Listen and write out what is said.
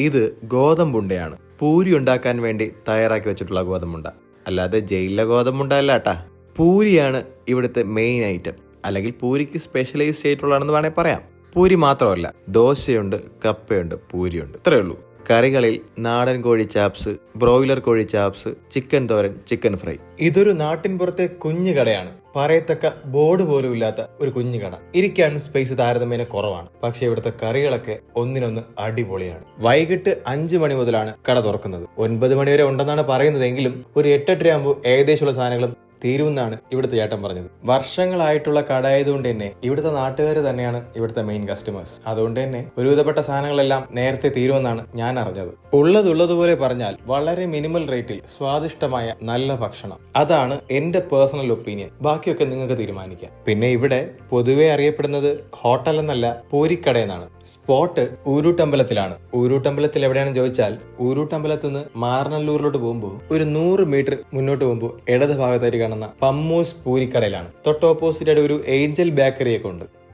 ഇത് ഗോതമ്പുണ്ടയാണ്. പൂരി ഉണ്ടാക്കാൻ വേണ്ടി തയ്യാറാക്കി വെച്ചിട്ടുള്ള ഗോതമ്പുണ്ട. അല്ലാതെ ജയിലിലെ ഗോതമ്പുണ്ട അല്ല പൂരിയാണ് ഇവിടുത്തെ മെയിൻ ഐറ്റം അല്ലെങ്കിൽ പൂരിക്ക് സ്പെഷ്യലൈസ് ചെയ്തിട്ടുള്ളതാണെന്ന് വേണമെങ്കിൽ പറയാം. പൂരി മാത്രമല്ല ദോശയുണ്ട് കപ്പയുണ്ട് പൂരിയുണ്ട്. ഇത്രയേ ഉള്ളൂ. കറികളിൽ നാടൻ കോഴി ചാപ്സ് ബ്രോയിലർ കോഴി chops chicken thoran chicken fry. ഇതൊരു നാട്ടിൻപുറത്തെ കുഞ്ഞു കടയാണ്. പറയത്തക്ക ബോർഡ് പോലും ഇല്ലാത്ത ഒരു കുഞ്ഞു കട. ഇരിക്കാനും സ്പേസ് താരതമ്യേന കുറവാണ്. പക്ഷെ ഇവിടുത്തെ കറികളൊക്കെ ഒന്നിനൊന്ന് അടിപൊളിയാണ്. വൈകിട്ട് അഞ്ചു മണി മുതലാണ് കട തുറക്കുന്നത്. ഒൻപത് മണി വരെ ഉണ്ടെന്നാണ് പറയുന്നതെങ്കിലും ഒരു എട്ടെട്ടരയാകുമ്പോൾ ഏകദേശമുള്ള സാധനങ്ങളും തീരുമെന്നാണ് ഇവിടുത്തെ ചേട്ടൻ പറഞ്ഞത്. വർഷങ്ങളായിട്ടുള്ള കട ആയതുകൊണ്ട് തന്നെ ഇവിടുത്തെ നാട്ടുകാർ തന്നെയാണ് ഇവിടുത്തെ മെയിൻ കസ്റ്റമേഴ്സ് അതുകൊണ്ട് തന്നെ ഒരുവിധപ്പെട്ട സാധനങ്ങളെല്ലാം നേരത്തെ തീരുമെന്നാണ് ഞാൻ അറിഞ്ഞത്. ഉള്ളതുള്ളതുപോലെ പറഞ്ഞാൽ വളരെ മിനിമൽ റേറ്റിൽ സ്വാദിഷ്ടമായ നല്ല ഭക്ഷണം. അതാണ് എന്റെ പേഴ്സണൽ ഒപ്പീനിയൻ ബാക്കിയൊക്കെ നിങ്ങൾക്ക് തീരുമാനിക്കാം. പിന്നെ ഇവിടെ പൊതുവെ അറിയപ്പെടുന്നത് ഹോട്ടൽ എന്നല്ല പൂരിക്കട എന്നാണ്. സ്പോട്ട് ഊരൂട്ടമ്പലത്തിലാണ്. ഊരൂട്ടമ്പലത്തിൽ എവിടെയാണെന്ന് ചോദിച്ചാൽ ഊരൂട്ടമ്പലത്തിൽ നിന്ന് മാറനല്ലൂരിലോട്ട് പോകുമ്പോൾ ഒരു നൂറ് മീറ്റർ മുന്നോട്ട് പോകുമ്പോൾ ഇടത് ഭാഗത്തായിട്ട് പമ്മൂസ് പൂരിക്കടയിലാണ്. തൊട്ട് ഓപ്പോസിറ്റ് ആയിട്ട് ഒരു ഏഞ്ചൽ ബേക്കറിയൊക്കെ ഉണ്ട്.